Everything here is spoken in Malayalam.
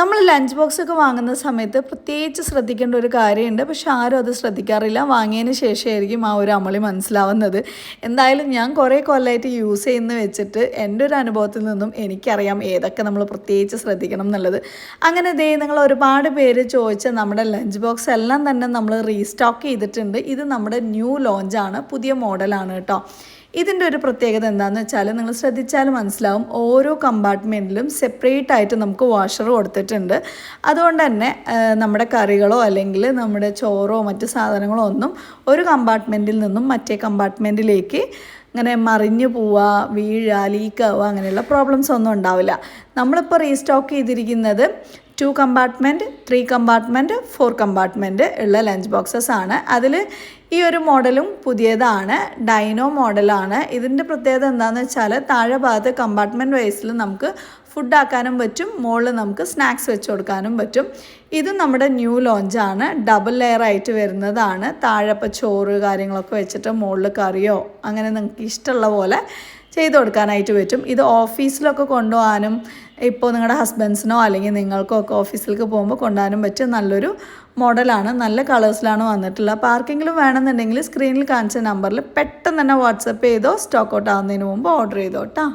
നമ്മൾ ലഞ്ച് ബോക്സ് ഒക്കെ വാങ്ങുന്ന സമയത്ത് പ്രത്യേകിച്ച് ശ്രദ്ധിക്കേണ്ട ഒരു കാര്യമുണ്ട്. പക്ഷെ ആരും അത് ശ്രദ്ധിക്കാറില്ല. വാങ്ങിയതിന് ശേഷമായിരിക്കും ആ ഒരു അമളി മനസ്സിലാവുന്നത്. എന്തായാലും ഞാൻ കുറേ കൊല്ലമായിട്ട് യൂസ് ചെയ്യുന്ന വെച്ചിട്ട് എന്റെ ഒരു അനുഭവത്തിൽ നിന്നും എനിക്കറിയാം ഏതൊക്കെ നമ്മൾ പ്രത്യേകിച്ച് ശ്രദ്ധിക്കണം എന്നുള്ളത്. അങ്ങനെ ദേ നിങ്ങൾ ഒരുപാട് പേര് ചോദിച്ച നമ്മുടെ ലഞ്ച് ബോക്സ് എല്ലാം തന്നെ നമ്മൾ റീസ്റ്റോക്ക് ചെയ്തിട്ടുണ്ട്. ഇത് നമ്മുടെ ന്യൂ ലോഞ്ചാണ് പുതിയ മോഡലാണ് കേട്ടോ. ഇതിന്റെ ഒരു പ്രത്യേകത എന്താണെന്ന് വെച്ചാൽ നിങ്ങൾ ശ്രദ്ധിച്ചാൽ മനസ്സിലാവും ഓരോ കമ്പാർട്ട്മെന്റിലും സെപ്പറേറ്റ് ആയിട്ട് നമുക്ക് വാഷർ കൊടുത്തിട്ടുണ്ട്. അതുകൊണ്ട് തന്നെ നമ്മുടെ കറികളോ അല്ലെങ്കിൽ നമ്മുടെ ചോറോ മറ്റ് സാധനങ്ങളോ ഒന്നും ഒരു കമ്പാർട്ട്മെന്റിൽ നിന്നും മറ്റേ കമ്പാർട്ട്മെന്റിലേക്ക് ഇങ്ങനെ മറിഞ്ഞു പോവുക വീഴുക ലീക്കാവുക അങ്ങനെയുള്ള പ്രോബ്ലംസ് ഒന്നും ഉണ്ടാവില്ല. നമ്മളിപ്പോൾ റീസ്റ്റോക്ക് ചെയ്തിരിക്കുന്നത് two compartment three compartment four compartment ഉള്ള ലഞ്ച് ബോക്സസ് ആണ്. അതിൽ ഈ ഒരു മോഡലും പുതിയതാണ്. ഡൈനോ മോഡലാണ് ഇതിന്റെ പ്രത്യേകത എന്താണെന്ന് വെച്ചാൽ താഴെ ഭാഗത്ത് കമ്പാർട്ട്മെന്റ് വൈസിൽ നമുക്ക് ഫുഡ് ആക്കാനും പറ്റും മുകളിൽ നമുക്ക് സ്നാക്സ് വെച്ച് കൊടുക്കാനും പറ്റും. ഇത് നമ്മുടെ ന്യൂ ലോഞ്ചാണ് ഡബിൾ ലെയർ ആയിട്ട് വരുന്നതാണ്. താഴെ ഇപ്പോൾ ചോറ് കാര്യങ്ങളൊക്കെ വെച്ചിട്ട് മുകളിൽ കറിയോ അങ്ങനെ നിങ്ങൾക്ക് ഇഷ്ടമുള്ള പോലെ ചെയ്ത് കൊടുക്കാനായിട്ട് പറ്റും. ഇത് ഓഫീസിലൊക്കെ കൊണ്ടുപോകാനും ഇപ്പോൾ നിങ്ങളുടെ ഹസ്ബൻഡ്സിനോ അല്ലെങ്കിൽ നിങ്ങൾക്കോ ഒക്കെ ഓഫീസിലേക്ക് പോകുമ്പോൾ കൊണ്ടുപോകാനും പറ്റിയ നല്ലൊരു മോഡലാണ്. നല്ല കളേഴ്സിലാണ് വന്നിട്ടുള്ളത്. അപ്പോൾ ആർക്കെങ്കിലും വേണമെന്നുണ്ടെങ്കിൽ സ്ക്രീനിൽ കാണിച്ച നമ്പറിൽ പെട്ടെന്ന് തന്നെ വാട്സപ്പ് ചെയ്തോ സ്റ്റോക്ക് ഔട്ട് ആവുന്നതിന് മുമ്പ് ഓർഡർ ചെയ്തോ കേട്ടോ